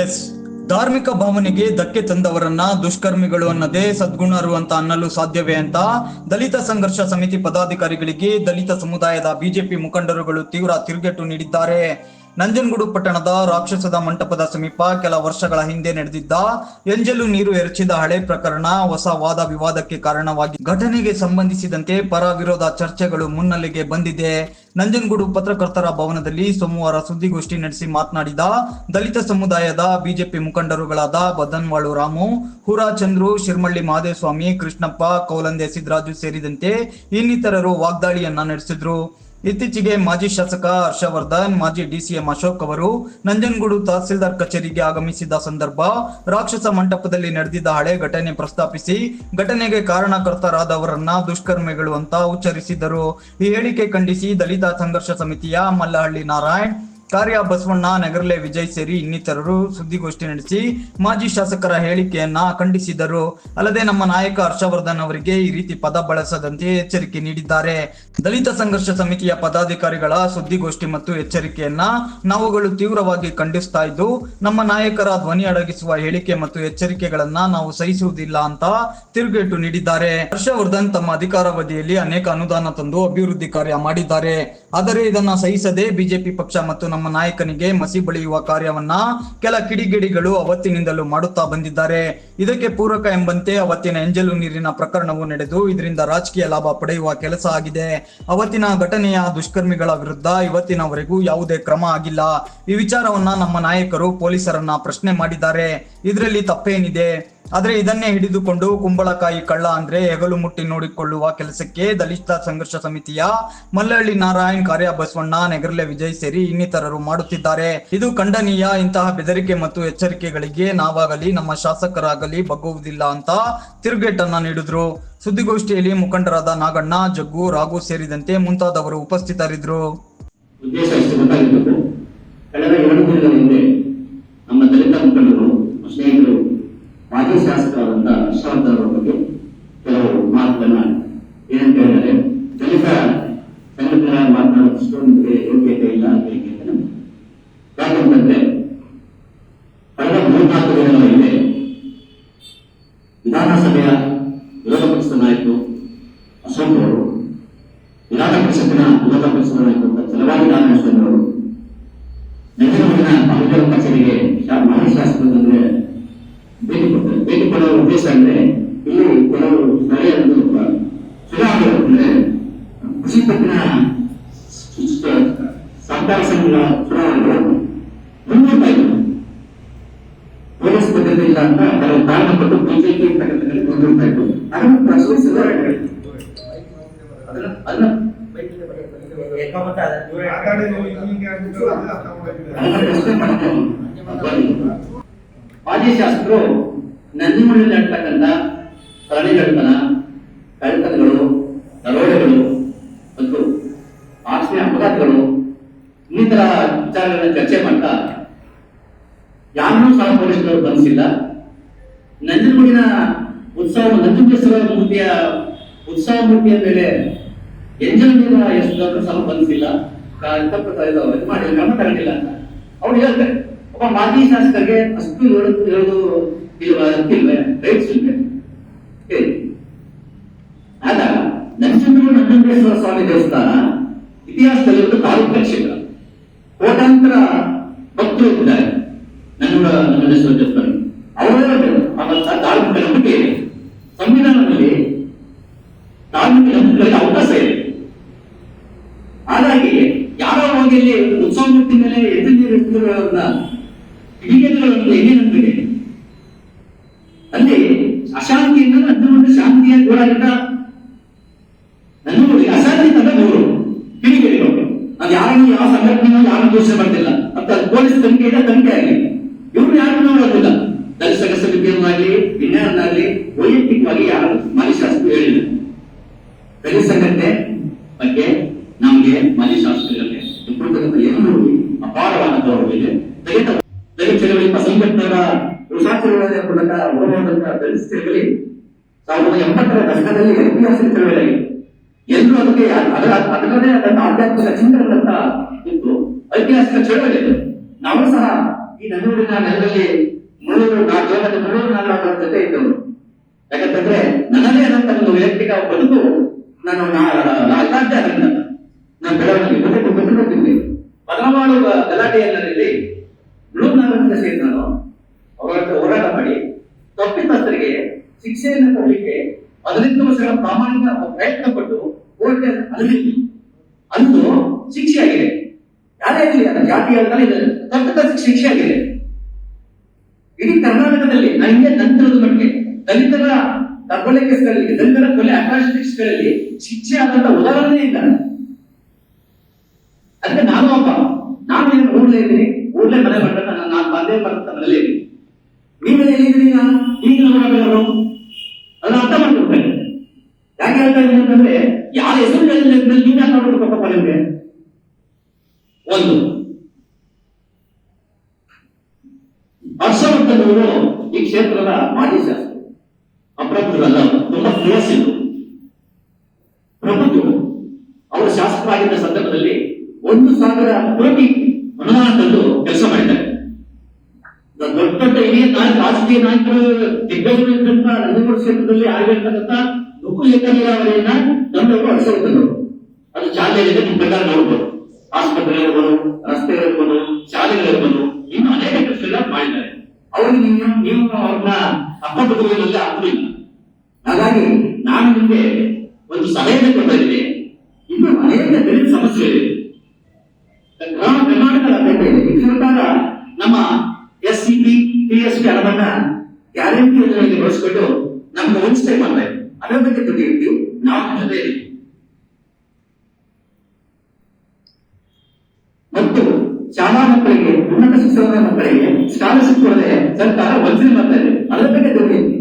S ಧಾರ್ಮಿಕ ಭಾವನೆಗೆ ಧಕ್ಕೆ ತಂದವರನ್ನ ದುಷ್ಕರ್ಮಿಗಳು ಅನ್ನದೇ ಸದ್ಗುಣರು ಅಂತ ಅನ್ನಲು ಸಾಧ್ಯವೇ ಅಂತ ದಲಿತ ಸಂಘರ್ಷ ಸಮಿತಿ ಪದಾಧಿಕಾರಿಗಳಿಗೆ ದಲಿತ ಸಮುದಾಯದ ಬಿಜೆಪಿ ಮುಖಂಡರುಗಳು ತೀವ್ರ ತಿರುಗೇಟು ನೀಡಿದ್ದಾರೆ. ನಂಜನಗೂಡು ಪಟ್ಟಣದ ರಾಕ್ಷಸದ ಮಂಟಪದ ಸಮೀಪ ಕೆಲ ವರ್ಷಗಳ ಹಿಂದೆ ನಡೆದಿದ್ದ ಎಂಜಲು ನೀರು ಎರಚಿದ ಹಳೆ ಪ್ರಕರಣ ಹೊಸ ವಾದ ವಿವಾದಕ್ಕೆ ಕಾರಣವಾಗಿ ಘಟನೆಗೆ ಸಂಬಂಧಿಸಿದಂತೆ ಪರ ವಿರೋಧ ಚರ್ಚೆಗಳು ಮುನ್ನೆಲೆಗೆ ಬಂದಿದೆ. ನಂಜನಗೂಡು ಪತ್ರಕರ್ತರ ಭವನದಲ್ಲಿ ಸೋಮವಾರ ಸುದ್ದಿಗೋಷ್ಠಿ ನಡೆಸಿ ಮಾತನಾಡಿದ ದಲಿತ ಸಮುದಾಯದ ಬಿಜೆಪಿ ಮುಖಂಡರುಗಳಾದ ಬದನ್ವಾಳು ರಾಮು, ಹುರಾಚಂದ್ರು, ಶಿರ್ಮಳ್ಳಿ ಮಹದೇವಸ್ವಾಮಿ ಕೃಷ್ಣಪ್ಪ, ಕೌಲಂದೆ ಸಿದ್ದರಾಜು ಸೇರಿದಂತೆ ಇನ್ನಿತರರು ವಾಗ್ದಾಳಿಯನ್ನ ನಡೆಸಿದ್ರು. ಇತ್ತೀಚೆಗೆ ಮಾಜಿ ಶಾಸಕ ಹರ್ಷವರ್ಧನ್, ಮಾಜಿ ಡಿಸಿಎಂ ಅಶೋಕ್ ಅವರು ನಂಜನಗೂಡು ತಹಸೀಲ್ದಾರ್ ಕಚೇರಿಗೆ ಆಗಮಿಸಿದ ಸಂದರ್ಭ ರಾಕ್ಷಸ ಮಂಟಪದಲ್ಲಿ ನಡೆದಿದ್ದ ಹಳೆ ಘಟನೆ ಪ್ರಸ್ತಾಪಿಸಿ ಘಟನೆಗೆ ಕಾರಣಕರ್ತರಾದವರನ್ನ ದುಷ್ಕರ್ಮಿಗಳು ಅಂತ ಉಚ್ಚರಿಸಿದರು ಈ ಹೇಳಿಕೆ ಖಂಡಿಸಿ ದಲಿತ ಸಂಘರ್ಷ ಸಮಿತಿಯ ಮಲ್ಲಹಳ್ಳಿ ನಾರಾಯಣ್ ಕಾರ್ಯ ಬಸವಣ್ಣ, ನಗರ್ಲೆ ವಿಜಯ್ ಸೇರಿ ಇನ್ನಿತರರು ಸುದ್ದಿಗೋಷ್ಠಿ ನಡೆಸಿ ಮಾಜಿ ಶಾಸಕರ ಹೇಳಿಕೆಯನ್ನ ಖಂಡಿಸಿದರು. ಅಲ್ಲದೆ ನಮ್ಮ ನಾಯಕ ಹರ್ಷವರ್ಧನ್ ಅವರಿಗೆ ಈ ರೀತಿ ಪದ ಬಳಸದಂತೆ ಎಚ್ಚರಿಕೆ ನೀಡಿದ್ದಾರೆ. ದಲಿತ ಸಂಘರ್ಷ ಸಮಿತಿಯ ಪದಾಧಿಕಾರಿಗಳ ಸುದ್ದಿಗೋಷ್ಠಿ ಮತ್ತು ಎಚ್ಚರಿಕೆಯನ್ನ ನಾವುಗಳು ತೀವ್ರವಾಗಿ ಖಂಡಿಸ್ತಾ ಇದ್ದು, ನಮ್ಮ ನಾಯಕರ ಧ್ವನಿ ಅಡಗಿಸುವ ಹೇಳಿಕೆ ಮತ್ತು ಎಚ್ಚರಿಕೆಗಳನ್ನ ನಾವು ಸಹಿಸುವುದಿಲ್ಲ ಅಂತ ತಿರುಗೇಟು ನೀಡಿದ್ದಾರೆ. ಹರ್ಷವರ್ಧನ್ ತಮ್ಮ ಅಧಿಕಾರಾವಧಿಯಲ್ಲಿ ಅನೇಕ ಅನುದಾನ ತಂದು ಅಭಿವೃದ್ಧಿ ಕಾರ್ಯ ಮಾಡಿದ್ದಾರೆ. ಆದರೆ ಇದನ್ನ ಸಹಿಸದೆ ಬಿಜೆಪಿ ಪಕ್ಷ ಮತ್ತು ನಮ್ಮ ನಾಯಕನಿಗೆ ಮಸಿ ಬಳಿಯುವ ಕಾರ್ಯವನ್ನ ಕೆಲ ಕಿಡಿಗಿಡಿಗಳು ಅವತ್ತಿನಿಂದಲೂ ಮಾಡುತ್ತಾ ಬಂದಿದ್ದಾರೆ. ಇದಕ್ಕೆ ಪೂರಕ ಎಂಬಂತೆ ಅವತ್ತಿನ ಎಂಜಲು ನೀರಿನ ಪ್ರಕರಣವು ನಡೆದು ಇದರಿಂದ ರಾಜಕೀಯ ಲಾಭ ಪಡೆಯುವ ಕೆಲಸ ಆಗಿದೆ. ಅವತ್ತಿನ ಘಟನೆಯ ದುಷ್ಕರ್ಮಿಗಳ ವಿರುದ್ಧ ಇವತ್ತಿನವರೆಗೂ ಯಾವುದೇ ಕ್ರಮ ಆಗಿಲ್ಲ. ಈ ವಿಚಾರವನ್ನ ನಮ್ಮ ನಾಯಕರು ಪೊಲೀಸರನ್ನ ಪ್ರಶ್ನೆ ಮಾಡಿದ್ದಾರೆ. ಇದರಲ್ಲಿ ತಪ್ಪೇನಿದೆ? ಆದ್ರೆ ಇದನ್ನೇ ಹಿಡಿದುಕೊಂಡು ಕುಂಬಳಕಾಯಿ ಕಳ್ಳ ಅಂದ್ರೆ ಹೆಗಲು ಮುಟ್ಟಿ ನೋಡಿಕೊಳ್ಳುವ ಕೆಲಸಕ್ಕೆ ದಲಿತ ಸಂಘರ್ಷ ಸಮಿತಿಯ ಮಲ್ಲಹಳ್ಳಿ ನಾರಾಯಣ್, ಕಾರ್ಯ ಬಸವಣ್ಣ, ನೆಗರ್ಲೆ ವಿಜಯ್ ಸೇರಿ ಇನ್ನಿತರರು ಮಾಡುತ್ತಿದ್ದಾರೆ. ಇದು ಖಂಡನೀಯ. ಇಂತಹ ಬೆದರಿಕೆ ಮತ್ತು ಎಚ್ಚರಿಕೆಗಳಿಗೆ ನಾವಾಗಲಿ, ನಮ್ಮ ಶಾಸಕರಾಗಲಿ ಬಗ್ಗುವುದಿಲ್ಲ ಅಂತ ತಿರುಗೇಟನ್ನ ನೀಡಿದ್ರು. ಸುದ್ದಿಗೋಷ್ಠಿಯಲ್ಲಿ ಮುಖಂಡರಾದ ನಾಗಣ್ಣ, ಜಗ್ಗು, ರಾಘು ಸೇರಿದಂತೆ ಮುಂತಾದವರು ಉಪಸ್ಥಿತರಿದ್ದರು. ನಮ್ಮ ದಲಿತ ಮುಖಂಡರು, ಸ್ನೇಹಿತರು ಮಾಜಿ ಶಾಸಕರಾದಂತ ವಿಶ್ವನಾಥ್ ಅವರ ಬಗ್ಗೆ ಕೆಲವು ಮಾತುಗಳನ್ನ ಏನಂತ ಹೇಳಿದರೆ, ದಲಿತ ಸಂಘಟನೆ ಮಾತನಾಡೋದಷ್ಟು ನಿಮಗೆ ಯೋಗ್ಯತೆ ಇಲ್ಲ ಅಂತ ಯಾಕಂತಂದ್ರೆ, ಕಳೆದ ಮೂರ್ನಾಲ್ಕು ದಿನಗಳ ಹಿಂದೆ ವಿಧಾನಸಭೆಯ ವಿರೋಧ ಪಕ್ಷದ ನಾಯಕರು ಅಶೋಕ್ ಅವರು, ವಿಧಾನ ಪರಿಷತ್ತಿನ ವಿರೋಧ ಪಕ್ಷದ ನಾಯಕರು ಚಲವಾದಿ ನಾರಾಯಣಸ್ವಾಮಿ ಅವರು, ಬೆಂಗಳೂರಿನ ಕಚೇರಿಗೆ ಮಾಜಿ ಕೊಡ್ತಾರೆ ಭೇಟಿ ಕೊಡುವ ಉದ್ದೇಶ ಅಂದ್ರೆ ಇಲ್ಲಿ ಕೆಲವು ಸ್ಥಳೀಯ ಒಂದು ಚುನಾವಣೆ ಕೃಷಿ ಪತ್ತಿನ ಸಹಕಾರ ಸಂಘಗಳ ಚುನಾವಣೆಗಳು ಮುಂದೂಡ್ತಾ ಇದ್ರು ಪೊಲೀಸ್ ಭದ್ರತೆ ಇಲ್ಲ ಅಂತ ಕೆಲವು ಕಾರಣಪಟ್ಟು ಬಿಜೆಪಿ ತಕ್ಕಂತೆ ಮುಂದೂಡ್ತಾ ಇದ್ರು ಅದನ್ನು ಅದನ್ನ ಅದನ್ನ ಮಾಜಿ ಶಾಸಕರು ನಂದಿಮುಳ್ಳಿ ಆಗ್ತಕ್ಕಂಥ ಪ್ರಾಣಿಗಳತನ ಕಳ್ಳತನಗಳು ದರೋಡೆಗಳು ಮತ್ತು ಆಸ್ತಿ ಅಪಘಾತಗಳು ಇನ್ನಿತರ ವಿಚಾರಗಳನ್ನ ಚರ್ಚೆ ಮಾಡ್ತಾ ಯಾರನ್ನೂ ಸಹ ಪೊಲೀಸರು ಬಂಧಿಸಿಲ್ಲ. ನಂಜನಗೂಡಿನ ಉತ್ಸವ ನಂಜುಂಡೇಶ್ವರ ಮೂರ್ತಿಯ ಉತ್ಸವ ಮೂರ್ತಿಯ ಮೇಲೆ ಎಂಜಲ್ ನೀರ ಎಷ್ಟು ಸಹ ಬಂಧಿಸಿಲ್ಲ. ಮಾಡಿಲ್ಲ ಕ್ರಮ ತಗೊಂಡಿಲ್ಲ ಅಂತ. ಅವ್ರು ಹೇಳ್ತಾರೆ, ಒಬ್ಬ ಮಾಜಿ ಶಾಸಕರಿಗೆ ಅಷ್ಟು ಹೇಳೋದು ಹೇಳೋದು ಇಲ್ವಾ ಹೇಳಿ. ಆಗ ನಂಜುಂಡೇಶ್ವರ ಸ್ವಾಮಿ ದೇವಸ್ಥಾನ ಇತಿಹಾಸದಲ್ಲಿ ಒಂದು ತಾಲೂಕು ಕ್ಷೇತ್ರ ಕೋಟಾಂತರ ಭಕ್ತರು ಇದ್ದಾರೆ. ನಂಜನೂರ ನಂಜುಂಡೇಶ್ವರ ದೇವಸ್ಥಾನ. ಅವರೆಲ್ಲ ತಾಲೂಕು ನಂಬಿಕೆ ಇದೆ ಸಂವಿಧಾನದಲ್ಲಿ ತಾಲೂಕು ನಂಬಿಕೆಗಳಿಗೆ ಅವಕಾಶ ಇದೆ ಹಾಗಾಗಿ ಯಾರೋ ಹೋಗಿ ಇಲ್ಲಿ ಉತ್ಸವ ಮೂರ್ತಿ ಮೇಲೆ ಎದ್ದು ನೀರು ಇಟ್ಟಿರೋರನ್ನ ಕಿಡಿಗೇಡಿಗಳನ್ನು ಹೆಂಗೆ ನಂಬಿಕೆ ಅಲ್ಲಿ ಅಶಾಂತಿಯಿಂದ ಒಂದು ಶಾಂತಿಯ ಗೋಳಾಟ ನೋಡಿ ಅಶಾಂತಿ ತಂದ ಕೇಳಿ ಕಿಡಿಗೇಡಿಗಳು ಅದು ಯಾರನ್ನು ಯಾವ ಸಂಘಟನೆ ಯಾರು ದೋಷ ಮಾಡ್ತಿಲ್ಲ ಅಂತ ಪೊಲೀಸ್ ತನಿಖೆ ಇದೆ, ತನಿಖೆ ಆಗಲಿ. ಇವರು ಯಾರು ನೋಡೋದಿಲ್ಲ ದಲಿತ ಸಮಿತಿಯನ್ನಾಗಲಿ ವಿನ್ಯಾಸನಾಗಲಿ ವೈಯಕ್ತಿಕವಾಗಿ ಯಾರು ಮನುಷ್ಯ ಹೇಳಿಲ್ಲ. ದಲಿತ ಸಂಘಟನೆ ಬಗ್ಗೆ ನಮಗೆ ಮಾಜಿ ಶಾಸಕರಿಗೆ ಕೊಡ್ತಕ್ಕಂಥ ಎಲ್ಲರೂ ಅಪಾರವಾದ ಗೌರವ ಇದೆ ದಲಿತ ದಲಿತ ಚಳವಳಿ ಸಂಘಟನೆಗಳ ಶಾಸಕರ ಮೂಲಕ ಹೋಗುವಂತ ದಲಿತ ಚಳವಳಿ ಸಾವಿರದ ಎಂಬತ್ತರ ದಶಕದಲ್ಲಿ ಐತಿಹಾಸಿಕ ಚಳವಳಿ ಎಲ್ಲರೂ ಅದಕ್ಕೆ ಅದರ ಅದರದೇ ಆದಂತ ಆಧ್ಯಾತ್ಮಿಕ ಚಿಂತನೆಗಳಂತ ಇತ್ತು ಐತಿಹಾಸಿಕ ಚಳವಳಿ ನಾವು ಸಹ ಈ ನನ್ನೂರಿನ ನೆಲದಲ್ಲಿ ಮುಳ್ಳೂರು ನಾ ಜೀವನದ ಮುಳ್ಳೂರು ನಾನು ಅವರ ಜೊತೆ ಇದ್ದವನು ಯಾಕಂತಂದ್ರೆ ನನ್ನದೇ ಆದಂತ ಒಂದು ವೈಯಕ್ತಿಕ ಬದುಕು ನಾನು ನಾ- ನಾ ಸಾಧ್ಯ ಅದರಿಂದ ನಾನು ಬೆಳವಣಿಗೆ ಬಿಟ್ಟು ಬಿಟ್ಟು ಹೋಗ್ತಿದ್ದೆ ಪದಮಾಳು ಗಲಾಟೆಯಲ್ಲಿ ಮುಳ್ಳೂರು ನಾಗರಿಕ ಸೇರಿ ನಾನು ಅವರ ಹತ್ರ ಹೋರಾಟ ಮಾಡಿ ತಪ್ಪಿತಸ್ಥರಿಗೆ ಶಿಕ್ಷೆಯನ್ನು ಕೊಡಲಿಕ್ಕೆ ಹದಿನೆಂಟು ವರ್ಷಗಳ ಪ್ರಾಮಾಣಿಕ ಪ್ರಯತ್ನ ಪಟ್ಟು ಕೋರ್ಟ್ ಅಲ್ಲಿ ಅಂದು ಶಿಕ್ಷೆ ಆಗಿದೆ ಯಾರೇ ಆಗಲಿ ಅದು ಜಾತಿ ಅಂತಾನೆ ಇದೆ ತಪ್ಪಿತಸ್ಥರಿಗೆ ಶಿಕ್ಷೆ ಆಗಿದೆ ಇಡೀ ಕರ್ನಾಟಕದಲ್ಲಿ ನನಗೆ ನಂತರದ ಮಟ್ಟಿಗೆ ದಲಿತರ ಕರ್ಕೊಲೆ ಕೇಸ್ಗಳಲ್ಲಿ ದಲಿತರ ಕೊಲೆ ಅಟ್ರಾಸಿಟಿಸ್ಗಳಲ್ಲಿ ಶಿಕ್ಷೆ ಆದಂತ ಉದಾಹರಣೆ ಇಲ್ಲ. ಅದಕ್ಕೆ ನಾನು ಅಪ್ಪ ನಾನು ಏನು ಊರ್ಲೇ ಇದ್ದೀನಿ? ಊರ್ಲೇ ಮನೆ ಮಾಡ್ಕೊಂಡ ನಾನು ಬಂದೇ ಮಾಡ್ಕೊಂಡ ಮನೇಲಿ ಇದ್ದೀನಿ. ನೀವು ಎಲ್ಲಿದ್ದೀರಿ ನಾನು ಈಗ ನೋಡಬೇಕು ಅದನ್ನ ಅರ್ಥ ಮಾಡ್ಕೊಳ್ಬೇಕು. ಯಾಕೆ ಹೇಳ್ತಾ ಇದ್ದೀನಿ ಅಂತಂದ್ರೆ, ಯಾರ ಹೆಸರು ಹೇಳಿದ್ರೆ ನೀವು ಯಾಕೆ ನೋಡ್ಬೇಕಪ್ಪ ನಿಮ್ಗೆ? ಒಂದು. ಹರ್ಷವರ್ಧನ್ ಅವರು ಈ ಕ್ಷೇತ್ರದ ಮಾಜಿ ಶಾಸಕರು. ಅಪ್ರಬುದ್ಧರಲ್ಲ ತುಂಬಾ ಇದ್ರು ಪ್ರಬುದ್ಧರು ಅವರು ಶಾಸಕರಾಗಿದ್ದ ಸಂದರ್ಭದಲ್ಲಿ ಒಂದು ಸಾವಿರ ಕೋಟಿ ಅನುದಾನ ತಂದು ಕೆಲಸ ಮಾಡಿದ್ದಾರೆ ದೊಡ್ಡ ದೊಡ್ಡ ಹಿರಿಯ ನಾಯಕ ರಾಜಕೀಯ ನಾಯಕರು ದಿಗ್ಗಜರು ನಂಜನಗೂಡು ಕ್ಷೇತ್ರದಲ್ಲಿ ಆಗಿರ್ತಕ್ಕಂಥ ನುಗ್ಗು ಏಕ ನೀರಾವರಿಯನ್ನ ನಮ್ಮೆಲ್ಲರೂ ಅವರು ಅದು ಚಾಲನೆಯಲ್ಲಿದೆ ನಿಮ್ಮ ಪ್ರಕಾರ ನೋಡ್ಬೋದು. ರಸ್ತೆ ರಸ್ತೆಗಳಿರ್ಬೋದು ಶಾಲೆಗಳಿರ್ಬೋದು ಇನ್ನು ಅನೇಕ ಕೆಲಸಗಳ ಮಾಡಿದ್ದಾರೆ. ಅವ್ರಿಗೆ ನೀವು ನೀವು ಅವ್ರನ್ನ ಅಪ್ಪಟುಗಳಲ್ಲಿ ಆಗ್ತಿಲ್ಲ ಹಾಗಾಗಿ ನಾನು ನಿಮಗೆ ಒಂದು ಸಲಹೆ ಕೊಡ್ತಾ ಇನ್ನು ಅನೇಕ ದಲಿತ ಸಮಸ್ಯೆ ಇದೆ ಗ್ರಾಮ ಕರ್ನಾಟಕ ಸರ್ಕಾರ ನಮ್ಮ S C P P S P ಹಣವನ್ನ ಗ್ಯಾರಂಟಿ ಯೋಜನೆಯಲ್ಲಿ ಬಳಸಿಕೊಂಡು ಅದರ ಬಗ್ಗೆ ಇಟ್ಟು ನಾವು ಜೊತೆ ಮತ್ತು ಶಾಲಾ ಮಕ್ಕಳಿಗೆ, ಉನ್ನತ ಶಿಕ್ಷಣದ ಮಕ್ಕಳಿಗೆ ಸ್ಕಾಲರ್ಶಿಪ್ ಕೊಡದೆ ಸರ್ಕಾರ ವಂಚನೆ ಮಾಡ್ತಾ ಇದೆ. ಅದರ ಬಗ್ಗೆ ಇದ್ದೀವಿ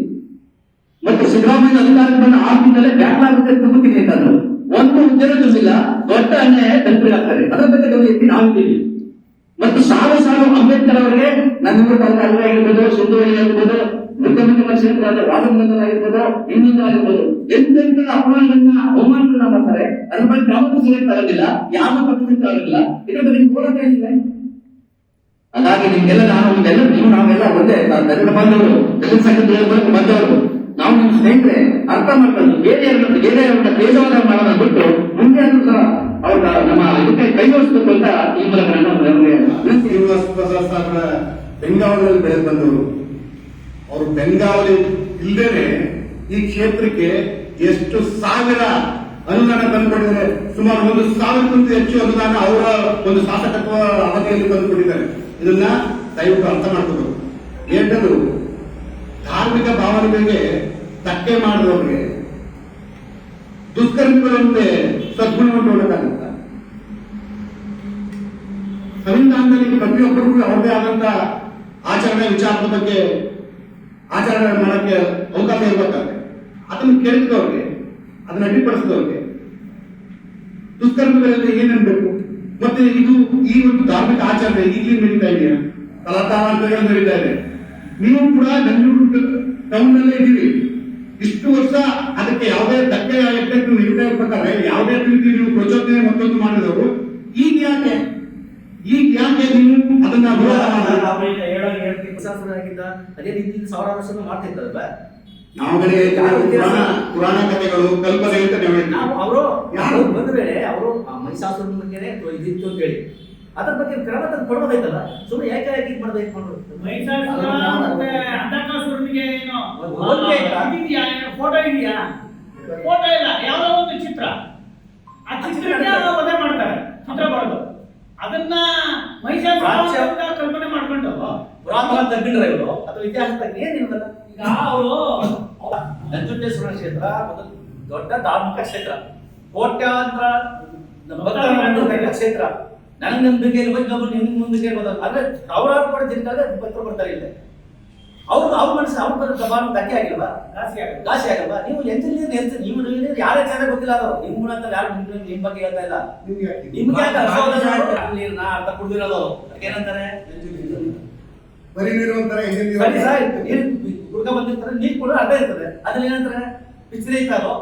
ಮತ್ತು ಸಿದ್ದರಾಮಯ್ಯ ಅಧಿಕಾರಕ್ಕೆ ಬಂದ ಆಗುತ್ತೆ ಬ್ಯಾಕ್ಲಾಗುತ್ತೆ ತುಂಬುತ್ತೀನಿ ಅಂತಂದ್ರು ಒಂದು ಉದ್ಯೋಗ ತುಂಬಿಲ್ಲ, ದೊಡ್ಡ ಅನ್ಯಾಯ ತಲುಪಿ ಆಗ್ತಾರೆ ಅದರ ಬಗ್ಗೆ ಗಮನ ಎತ್ತಿ ನಾವಿದ್ದೀವಿ ಮತ್ತು ಸಾಲು ಸಾಲು ಅಂಬೇಡ್ಕರ್ ಅವರಿಗೆ ನನ್ನೂರು ಇರ್ಬೋದು ಆಗಿರ್ಬೋದು ಸುಂದೂರಿ ಆಗಿರ್ಬೋದು ಮುಖ್ಯಮಂತ್ರಿ ಕ್ಷೇತ್ರವಾದ ವಾಸಂಗಂಧನ ಆಗಿರ್ಬೋದು ಇನ್ನೊಂದು ಆಗಿರ್ಬೋದು. ಎಂತೆಂತ ಅಪಮಾನಗಳನ್ನ ಅವಮಾನಗಳನ್ನ ಮಾಡ್ತಾರೆ? ಅದ್ರ ಬಗ್ಗೆ ಕ್ರಮಕ್ಕೂ ಸಿಗಕ್ಕೆ ಆಗೋದಿಲ್ಲ ಯಾವ ಪಕ್ಷಕ್ಕೆ ಆಗೋದಿಲ್ಲ ಯಾಕಂದ್ರೆ ನಿಮ್ಗೆ ಹೋರಾಟ ಇಲ್ಲ ಹಾಗಾಗಿ ನಿಮ್ಗೆಲ್ಲ ನಾನು ಒಂದೆಲ್ಲ ನೀವು ನಾವೆಲ್ಲ ಒಂದೇ. ದಲಿತ ಬಂದವರು ದಲಿತ ಸಂಘಟನೆ ಬಂದವರು. ನಾವು ನಿಮ್ಮ ಸ್ನೇಹಿತರೆ, ಅರ್ಥ ಮಾಡ್ಕೊಂಡು ಬೇರೆ ಬೇರೆ ಭೇದವಾದ ಮಾಡೋದನ್ನ ಬಿಟ್ಟು ಮುಂದೆ ಸಹ ಅವ್ರ ನಮ್ಮ ಇದಕ್ಕೆ ಕೈ ಜೋಡಿಸ್ಬೇಕು ಅಂತ ಈ ಮೂಲಕ ನಾನು ಬೆಂಗಾವಲಲ್ಲಿ ಬೆಳೆದು ಬಂದವರು. ಅವರು ಬೆಂಗಾವಲಿ ಇಲ್ಲದೇನೆ ಈ ಕ್ಷೇತ್ರಕ್ಕೆ ಎಷ್ಟು ಸಾವಿರ ಅನುದಾನ ತಂದುಕೊಂಡಿದ್ದಾರೆ ಸುಮಾರು ಒಂದು ಸಾವಿರಕ್ಕಿಂತ ಹೆಚ್ಚು ಅನುದಾನ ಅವರ ಒಂದು ಶಾಸಕತ್ವ ಅವಧಿಯಲ್ಲಿ ತಂದುಕೊಂಡಿದ್ದಾರೆ ಇದನ್ನ ದಯವಿಟ್ಟು ಅರ್ಥ ಮಾಡ್ಕೋಬೇಕು ಎರಡದು ಧಾರ್ಮಿಕ ಭಾವನೆಗಳಿಗೆ ಧಕ್ಕೆ ಮಾಡಿದವರಿಗೆ ದುಷ್ಕರ್ಮಿಗಳಂತೆ ಸದ್ಗುಣವನ್ನು ನೋಡೋಕ್ಕಾಗುತ್ತ ಸಂವಿಧಾನದಲ್ಲಿ ಪ್ರತಿಯೊಬ್ಬರಿಗೂ ಅವರದೇ ಆದಂತ ಆಚರಣೆ ವಿಚಾರದ ಬಗ್ಗೆ ಆಚರಣೆ ಮಾಡೋಕ್ಕೆ ಅವಕಾಶ ಇರಬೇಕಾದ್ರೆ ಅದನ್ನು ಕೇಳಿಸಿದವ್ರಿಗೆ ಅದನ್ನ ಅಡ್ಡಿಪಡಿಸಿದವ್ರಿಗೆ ದುಷ್ಕರ್ಮಗಳಲ್ಲಿ ಏನೇನ್ಬೇಕು ಮತ್ತೆ ಇದು ಈ ಒಂದು ಧಾರ್ಮಿಕ ಆಚರಣೆ ಈಗಲೇ ನಡೀತಾ ಇದೆಯಾ? ತಲತಾಂತರಗಳು ನಡೀತಾ ಇದೆ. ನೀವು ಕೂಡ ನಂಜುಡು ಟೌನ್ನಲ್ಲೇ ಇದ್ದೀರಿ. ಇಷ್ಟು ವರ್ಷ ಅದಕ್ಕೆ ಯಾವುದೇ ಧಕ್ಕೆ ಎಫೆಕ್ಟ್ ನೀಡದೇ ಇರ್ಬೇಕಾದ್ರೆ ಯಾವುದೇ ರೀತಿ ನೀವು ಪ್ರಚೋದನೆ ಮತ್ತೊಂದು ಮಾಡಿದವರು, ಈಗ ಯಾಕೆ ಈಗ ಯಾಕೆ ನೀವು ಅದನ್ನ ವಿರೋಧ ಪ್ರಶಾಸನರಾಗಿದ್ದ ಅದೇ ರೀತಿ ಸಾವಿರಾರು ವರ್ಷಗಳು ಮಾಡ್ತಿದ್ದಲ್ವ ನಾವುಗಳೇ ಪುರಾಣ ಪುರಾಣ ಕಥೆಗಳು ಕಲ್ಪನೆ ಅಂತ ನೀವು ನಾವು ಅವರು ಯಾರು? ಅವ್ರು ಬಂದ ವೇಳೆ ಅವರು ಮಹಿಷಾಸುರನ ಬಗ್ಗೆನೇ ಇದಿತ್ತು ಅಂತ ಹೇಳಿ. ಅದ್ರ ಬಗ್ಗೆ ಕ್ರಮ ತಂದು ಕೊಡ್ಬೋದೈತಲ್ಲ ಸುಮ್ಮನೆ ಯಾಕೆ ಯಾಕೆ ಇದು ಮಾಡ್ಬೇಕು ಆಯ್ತಾ? ಫೋಟೋ ಇದೆಯಾ? ಫೋಟೋ ಇಲ್ಲ ಯಾವ್ದೋ ಒಂದು ಚಿತ್ರ ಆ ಚಿತ್ರಕ್ಕೆ ಅವ್ರು ವಧೆ ಮಾಡ್ತಾರೆ ಚಿತ್ರ ಬರೆದು ಅದನ್ನ ಮೈಸಾಸುರ ಪ್ರಾಚ್ಯ- ಕಲ್ಪನೆ ಮಾಡ್ಕೊಂಡು ಪುರಾತನ ತಗ್ಗಿಂಡ್ರ ಇವರು? ಅಥವಾ ಇತಿಹಾಸ ತಗ್ಗಿ ಏನಿರೋದಲ್ಲ ಈಗ ಅವರು ನಂಜುಂಡೇಶ್ವರ ಕ್ಷೇತ್ರ ಒಂದು ದೊಡ್ಡ ಧಾರ್ಮಿಕ ಕ್ಷೇತ್ರ. ಕೋಟ್ಯಾಂತರ ಕ್ಷೇತ್ರ. ನನ್ನ ನಂಬಿಕೆ ಬಗ್ಗೆ ನಿಮ್ ಮುಂದೆ ಕೇಳ್ಬೋದು ಅಂದ್ರೆ ಸಾವಿರಾರು ಕೂಡ ಭಕ್ತರು ಬರ್ತಾರೆ ಇಲ್ಲಿ. ಅವ್ರು ಅವ್ರ ಮನಸ್ಸು ಅವ್ರ ಬಂದ ಸಮಾನ ಧಕ್ಕೆ ಆಗಿಲ್ವಾ. ಘಾಸಿ ಆಗಲ್ವಾ? ನೀವು ಎಂಜಿನಿಯರ್ ಎಂತ ನೀವು engineer ಯಾರೇ ಚೆನ್ನಾಗಿ ಗೊತ್ತಿಲ್ಲ ಅದು? ನಿಮ್ಮ ಗುಣ ಅಂತ ಯಾರು ನಿಮ್ ನಿಮ್ ಬಗ್ಗೆ ಹೇಳ್ತಾ ಇಲ್ಲ. ನಿಮ್ಗೆ? ನಾ? ನೀರ್ನ ಅರ್ಧ ಕುಡ್ದಿರೋದು ಏನಂತಾರೆ? ಬರೀ ನೀರು ಅಂತಾರೆ ನೀರು ಹುಡ್ಕ ಬಂದಿರ್ತಾರೆ ನೀರು ಕೂಡ ಅರ್ಧ ಇರ್ತದೆ. ಅದ್ರಲ್ಲಿ ಏನಂತಾರೆ? ಪಿಚ್ಚರಿ ಐತೆ ಅದು.